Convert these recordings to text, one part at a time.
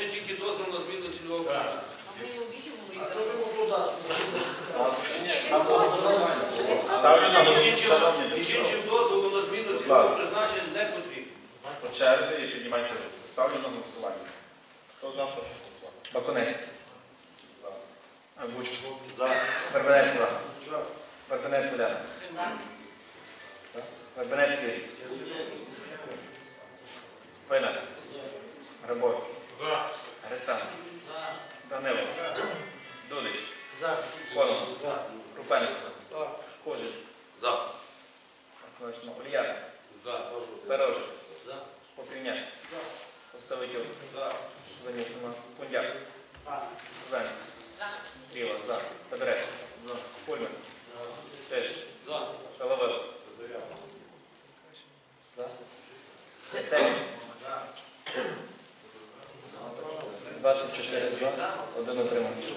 хоче тільки дозвіл на зміну цільового призначення. Ставлю на голосування. Між іншим дозволу на зміну цільового призначення не потрібно. По черзі і піднімайте руку. Ставлю на голосування. Хто за, прошу голосувати. Бакунець. За. Вербенець Іван. Вербенець Уляна. Вербенець Юрій. Вина. Грабовський. За. Грицан. Данило. Дудич. За. Конон. Крупенко. За. Кожин. За. Точно. Ульяна. За. Перош. За. Попівняк. Поставитюк. Занюхнема. Пундяк. Занський. Кріва. За. Федорець. Пульмес. Теж. За. Шаловило. За. Яценюк. 24 за. Один утримався.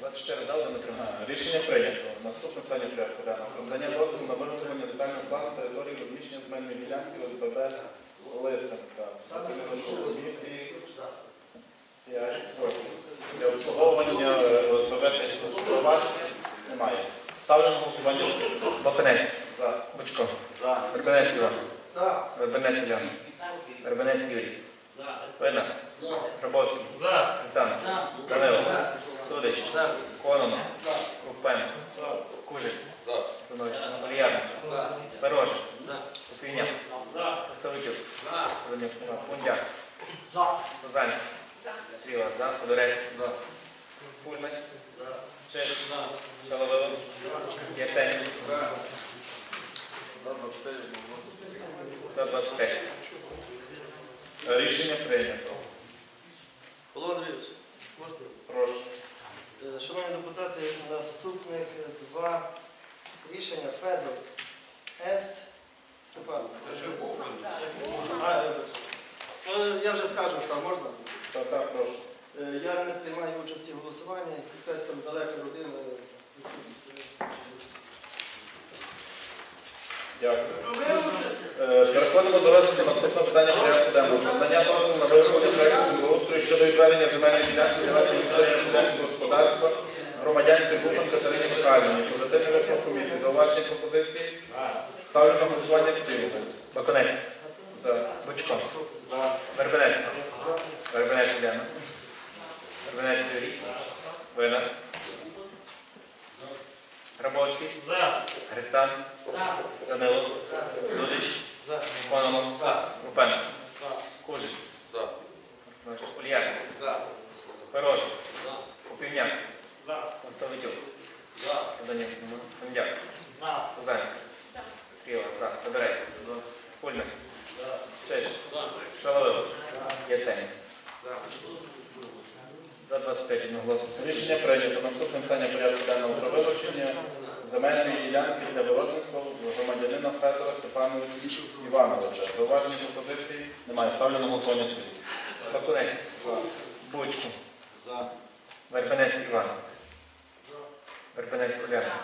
24 за, один утримався. А, Рішення прийнято. Наступне питання порядку денного. Про надання дозволу на виготовлення детального плану території розміщення земельної ділянки ОСББ Лисенка. Комісії. Для обслуговування е, ОСББ проваджень немає. Ставлю на голосування. Бакунець. За. Бучко. За. Вербенець Іван. За. Вербенець Уляна. Вербенець Юрій. Гробовський. За. Грицан. Данило. Дудич. Кононов. Крупенко. Кужик. Ульяна. Перож. Купійняк. Поставитюк. Занюхнема. Пундяк. Сузанський. Кріва. За. Федорець. Пульмес. Чеш. Шаловило. Яценюк. За 25. Рішення прийнято. Павло Андрійович, можна? Прошу. Е, Шановні депутати, наступних два рішення Федор С. Степан. А, я. Ну, вже скажу, став, можна? Так, так, прошу. Е, Я не приймаю участі в голосуванні, якась там далека родина. Дякую. Е, Переходимо до розгляду наступного питання порядку денного. Надання дозволу на вироблення проєкту землеустрою щодо відведення земельної ділянки для ведення господарства громадянці Буханця Катерині Михайлівні. Позитивний висновок комісії. Зауваження пропозиції. Ставлю на голосування в цілому. Бакунець. За. Бучко. Вербенець. Вербенець Уляна. Вербенець Юрій. Вина. Грабовський. За. Грицан. Данило. Дудич. Кононов. Крупенко. Кужич. Ульяна. Перож. Попівняк. За. Поставитюк. Данюхнема. Пундяк. За. Сузанський. Кріва. За. Федорець. Пульмес. Чеш. Шаловило. Яценюк. За 25 одноголосно. Рішення прийнято. Наступне питання порядку денного про вилучення земельної ділянки для виробництва громадянина Федора Степановича Івановича. Зауваження пропозиції немає. Ставлю на голосування цілому. Бакунець. Бучко. Вербенець Іван. Вербенець Уляна.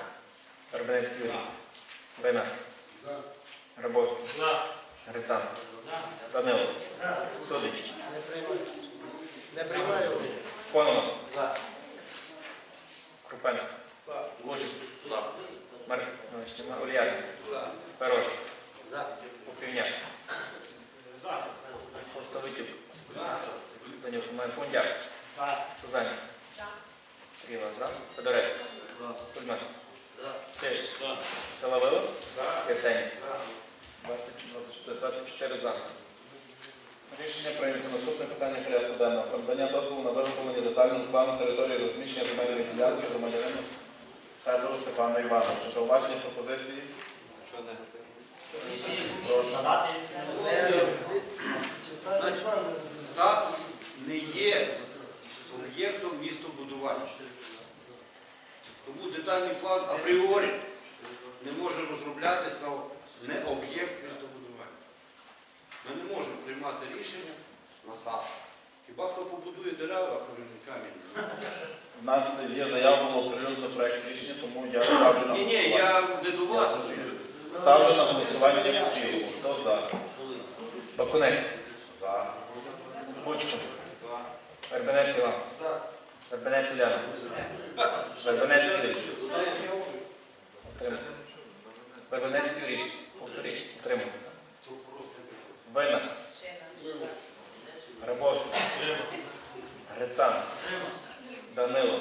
Вербенець Юрій. Вина. Грабовський. Грицан. Данило. Дудич. Не приймаю. Не приймаю. Кононов. Крупенко. Кужик. Мар... ну, ще Мар- Ульяна. Перож. Попівняк. За. Поставитюк. Занюхнема. Пундяк. За. Сузанський. Кріва. За. Федорець. Кульмас. Теж. Соловило. Яценюк. 20, 24 за. Рішення прийнято. Наступне питання порядку денного. Про надання дозволу на виготовлення детального плану території розміщення земельної ділянки громадянину Федору Степану Івановичу. Зауваження пропозиції. Прошу. Не читаю. САД не є об'єктом містобудування. Тому детальний план апріорі не може розроблятись на не об'єкт містобудування. Ми не можемо приймати рішення на САД. Хіба хто побудує дерева, камінь камінь? У нас є заява було оприлюднено проект рішення, тому я ставлю на Ні, ні, голосування. я не до вас. Ставлю на голосування в цілому. Хто за? Бакунець. За. Бучко. Вербенець Іван. Вербенець Уляна. Вербенець Юрій. Утримався. Вербенець Юрій. Повторіть. Утримався. Вина. Грабовський. Грицан. Данило.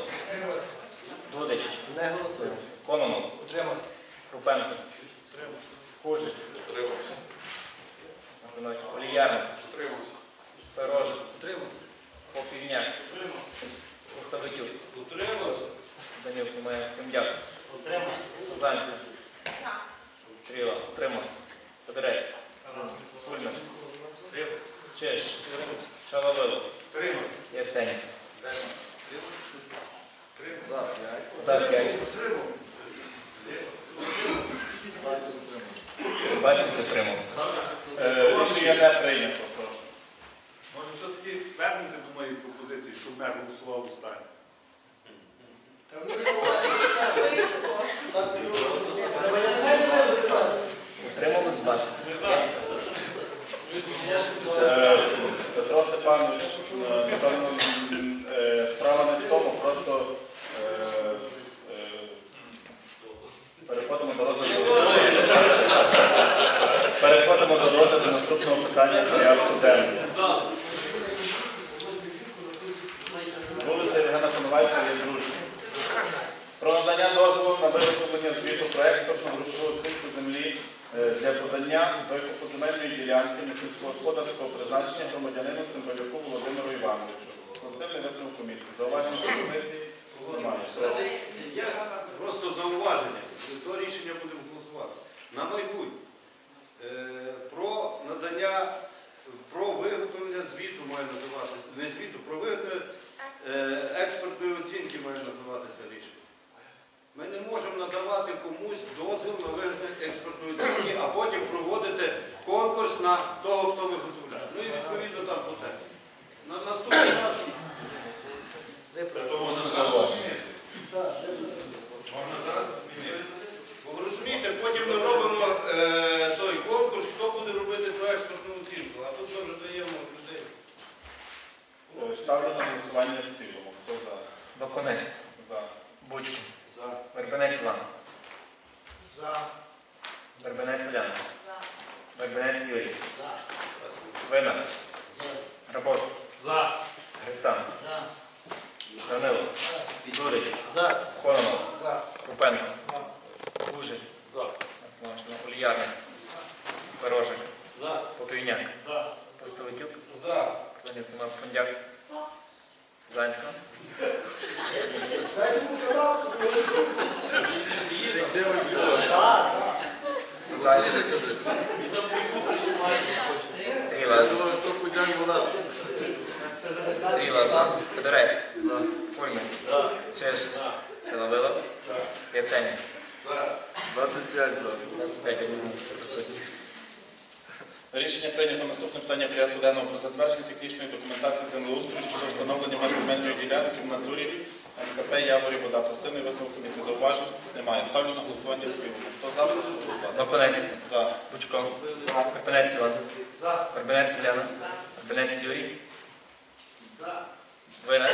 Дудич. Не голосуємо. Кононов. Крупенко. Кужик. Оліярник. Пирожик. Попівняк. Утримався. Данюк немає. Кимдяк. Казанська. Тріла. Утримався. Подерець. Пульмес. Чеш. Шаловило. Яцень. За п'ять. 20 затримався. Рішення не прийнято. Може, все-таки вернемося до моєї пропозиції, щоб мер голосував останній. Утрималось 20. Е, Петро Степанович, е, напевно, м, е, справа не в тому, просто е, е, переходимо до розгляду. Переходимо до розгляду наступного питання порядку денного. Вулиця Євгена Коновальця є дружня. Про надання дозволу на виготовлення звіту про експортну грошову оцінку землі е, для подання викупу земельної ділянки несільськогосподарського призначення громадянину Цимбалюку Володимиру Івановичу. Позитивний висновок комісії. Зауваження пропозиції немає. Я просто зауваження. То рішення будемо голосувати. На майбутнє. Про виготовлення звіту має називати, не звіту, про виготовлення е, експертної оцінки має називатися рішення. Ми не можемо надавати комусь дозвіл на виготовлення експертної оцінки, а потім проводити конкурс на того, хто виготовляє. Ну і відповідно там по темі. На наступний наш Бо ви розумієте, потім ми робимо е, той конкурс, хто буде робити ту експертну оцінку, а тут ми вже даємо людей. Е, Ставлю на голосування в цілому. Хто за? Бакунець. За. Бучко. Вербенець Іван. Вербенець Уляна. Вербенець Юрій. Вина. Грабовський. За. Грицан. Данило. Дурич. За. Кононов. Крупенко. Кужик. Оліярник. Пирожик. Попівняк. Поставитюк. За. Данюк нема Пондяк. Сузанська. Сузанська. Тріла. Тріла за. Федорець. Фульмес. Чеш. Шаловило. Яцень. 25 за. 25 одинадцять присутні. Рішення прийнято. Наступне питання порядку денного про затвердження технічної документації землеустрою щодо встановлення меж земельної ділянки в натурі МКП Яворі Вода. Позитивний висновок комісії зауважень немає. Ставлю на голосування в цілому. Хто за, прошу голосувати. Бакунець. За. Бучко. Вербенець Іван. Вербенець Уляна. Вербенець Юрій. Вина.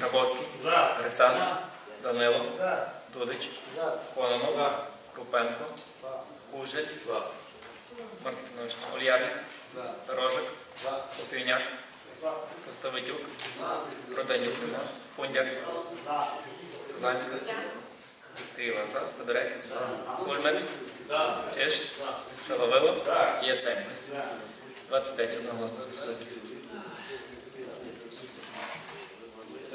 Грабовський. За. Грицан. Данило. За. Дудич. За. Кононов. Крупенко. Кужель. Мартинович. Ольярник. Рожик. Попівняк. Поставитюк. Проданюк. Пондяк. Сазанська. За. Федорець. Кульмес. Чеш. Шаловило. Яцень. 25 одноголосно присутні.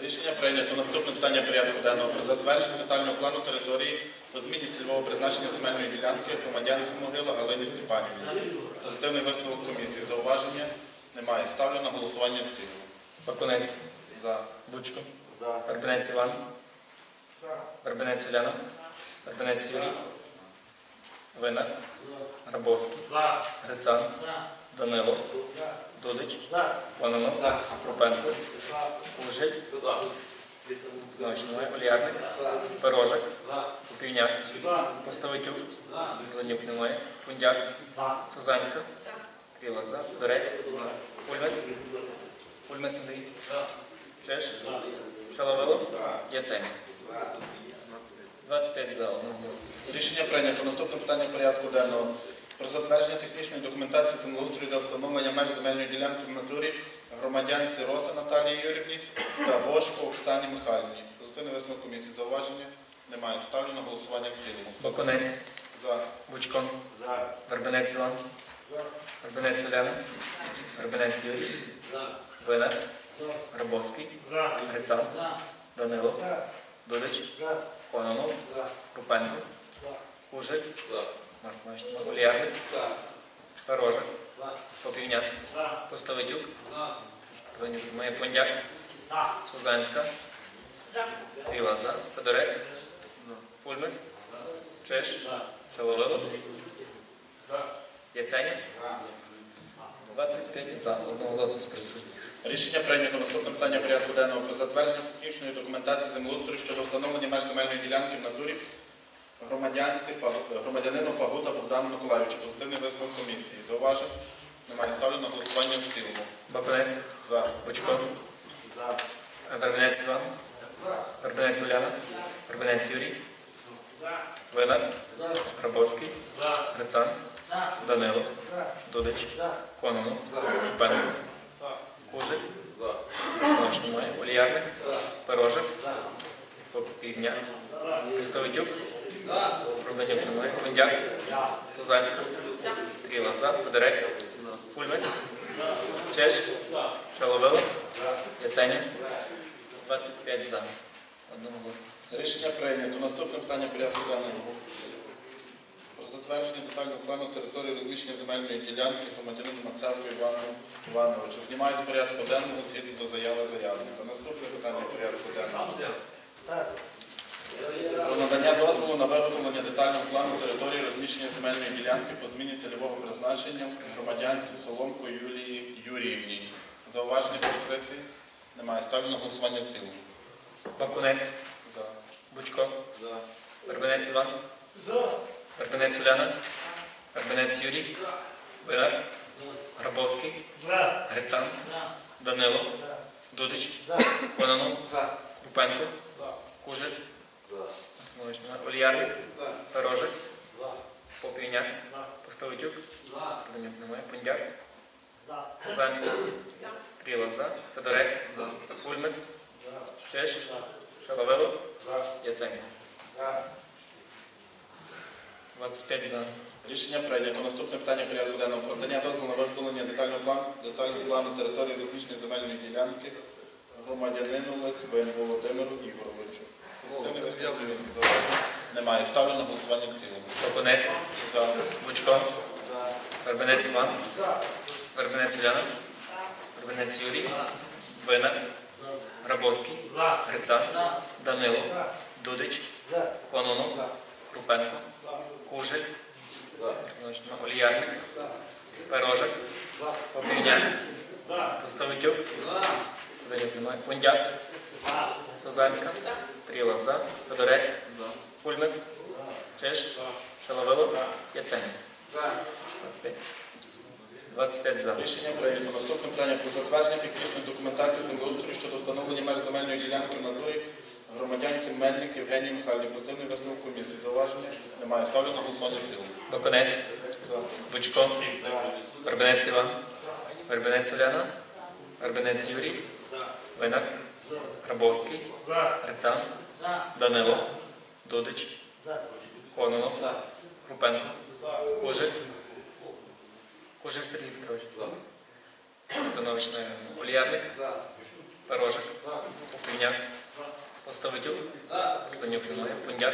Рішення прийнято. Наступне питання порядку денного про затвердження детального плану території по зміні цільового призначення земельної ділянки громадянці Могила Галині Степанівні. Позитивний висновок комісії. Зауваження немає. Ставлю на голосування в цілому. Бакунець. За. Бучко. Вербенець Іван. Вербенець Уляна. Вербенець Юрій. Вина. Грабовський. За. Грицан. Данило. Дудич. За. Кононов. Крупенко. Кужель. Знову немає. Оліярник. Пирожик. Кріла за. Федорець. Ульмес. Ульмес за. Чеш. Шаловило. Яцень. 25 за. Рішення прийнято. Наступне питання порядку денного. Про затвердження технічної документації землеустрою для встановлення меж земельної ділянки в натурі громадянці Роса Наталії Юрівні та Гошко Оксані Михайлівні. Позитивний висновок комісії. Зауваження немає. Ставлю на голосування в цілому. Бакунець. За. Бучко. Вербенець Іван. Вербенець Уляна. Вербенець Юрій. Винер. Грабовський. За. Грицан. Данило. Дудич. Кононов. Рупенко. Кужик. Марк Оліарник. Пирожик. Попівняк. Поставидюк. Моє Пондяк. Сузанська. Кріла за. Федорець. Фульмес. Чеш. Шаловило. Яценя. 25 за. Одноголосно з присутніх. Рішення прийнято. Наступне питання порядку денного про затвердження технічної документації землеустрою щодо встановлення меж земельної ділянки в натурі громадянину Пагута Богдану Миколаївичу. Позитивний висновок комісії. Зауважень немає. Ставлю на голосування в цілому. Бакунець. За. Бочко. За. Вербенець Іван. Вербенець Уляна. Вербенець Юрій. Винар. Грабовський. Грицан. Данило. Дудич. Кононов. Рупенко. Кужик. Ночь немає. Оліярник. Пирожик. Попівня. Кистовитюк. Рубенюк немає. Кондяк. Сузанська. Кріла за. Федорець. Фульмес. Чеш. Шаловило. Яценя. 25 за. Одного голосу. Рішення прийнято. Наступне питання порядку денного. Про затвердження детального плану території розміщення земельної ділянки громадянину Мацевку Івану Івановичу. Знімає з порядку денного згідно до заяви заявника. Наступне питання порядку денного. Так. Про надання дозволу на виготовлення детального плану території розміщення земельної ділянки по зміні цільового призначення громадянці Соломко Юлії Юріївні. Зауваження пропозиції? Немає. Ставлю на голосування в цілому. Бакунець. За. Бучко. Вербенець Іван. Вербенець Уляна. Вербенець Юрій. Винар. Грабовський. За. Грицан. Данило. Дудич. Кононов. Рупенко. Кужик. Ночь немає. Оліярник. Пирожик. Попівняк. Поставитюк. Ленюк немає. Пондяк. Сузанська. Кріла за. Федорець. Ульмес. Чеш. Шаловило. Яцень. 25 за. Рішення прийнято. Наступне питання порядку денного. Про надання дозволу на виготовлення детального плану, детального плану території розміщення земельної ділянки громадянину Литвин Володимиру Ігоровичу. Немає. Ставлю на голосування в цілому. Бакунець. За. Бучко. Вербенець Іван. Вербенець Уляна. Вербенець Юрій. Винар. Грабовський. Грицан. Данило. Дудич. Кононов. Рупенко. Кужик. Оліярник. Пирожик. Попівняк. Поставитюк. Занюк немає. Пондяк. Сузанська. Тріла за. Федорець. Пульмес. Чеш. Шаловило. Яцень. 25. 25 за. Рішення прийнято. Наступне питання про затвердження технічної документації землеустрою щодо встановлення меж земельної ділянки в натурі громадянці Мельник Євгенії Михайлівні. Позитивний висновок комісії. Зауваження немає. Ставлю на голосування в цілому. Баконець. Бучко. Вербенець Іван. Вербенець Уляна. Вербенець Юрій. Винар. Грабовський. Грицан. Данило. Дудич. Кононов. Крупенко. Кужик. Кужик Сергій Петрович. Антонович не Оліярник. Пирожик. Попівняк. Поставитюк. Ленюк немає. Пундяк.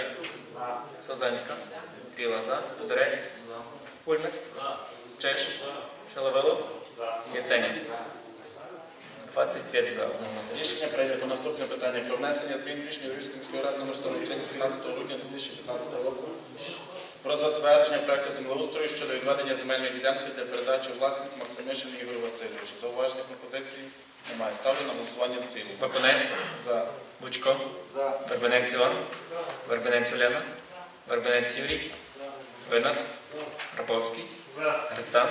Созанська. Кріла за. Федорець. Пульмець. Чеш. Шаловило. Яценя. 25 за. Рішення прийнято. Наступне питання про внесення змін рішення Львівської міської ради номер 43 17 грудня 2015 року про затвердження проекту землеустрою щодо відведення земельної ділянки для передачі власність Максимишину Ігорю Васильовичу. Зауваження пропозиції немає. Ставлю на голосування в цілому. За. Бучко. За. Вербенець Іван. Вербенець Уляна. Вербенець Юрій. Винар. Раповський. Грицан.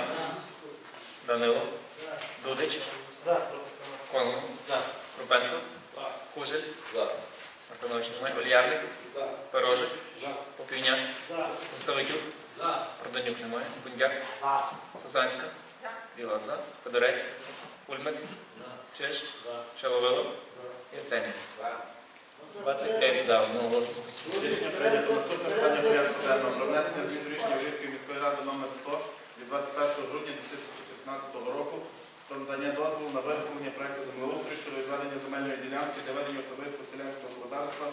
Данило, Дудич, За. Конон, Крупенко, Кужель, Мартинович немає, Оліярник, Пирожик, Попівняк, Поставиків, Родонюк немає, Бундяк, Сосанська, Біла за, Федорець, Ульмес, Чеш, Шаловило, Яценко. 25 за, одноголосно спасибо. Рішення прийнято. Наступне питання порядку денного. Про внесення змін рішення Львівської міської ради номер 100 від 21 грудня 2015 року про надання дозволу на виготовлення проекту землеустрою щодо відведення земельної ділянки для ведення особистого селянського господарства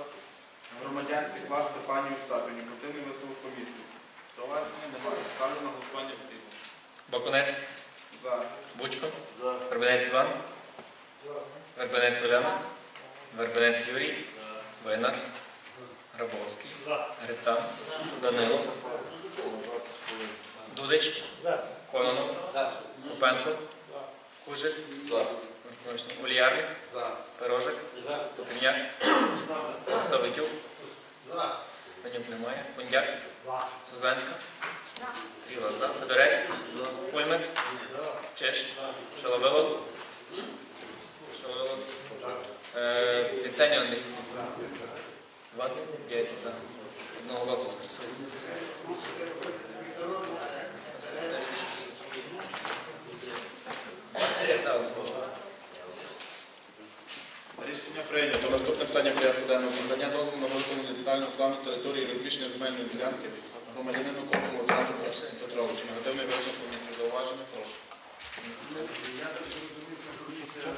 громадянці клас Степанію Остапівні. Противний висновок комісії. Зауваження немає. Ставлю на голосування в цілому. Бакунець, За. Бучко, Вербенець Іван, Вербенець Оляна, Вербенець Юрій, Винар, Грабовський, Грицан, Данило, Дудич, За. Кононов, Купенко, Кужель, Мартинович, Оліярник, Пирожик, Попівняк, Поставиків, Панюк немає, Бундяк, Сузанська, Біла за, Федорець, Ульмес, Чеш, Шаловило, Шаловило, е, Віценю Андрій. 25 за. Одноголосно спрацює. Наступне рішення. 25 за одноголосно. Рішення прийнято. Наступне питання порядку денного. Надання дозволу на виконання детального плану території розміщення земельної ділянки громадянину Копому Олександру Петровичу. Негативний висновок комісії зауваження. Прошу. Я так зрозумів, що комісія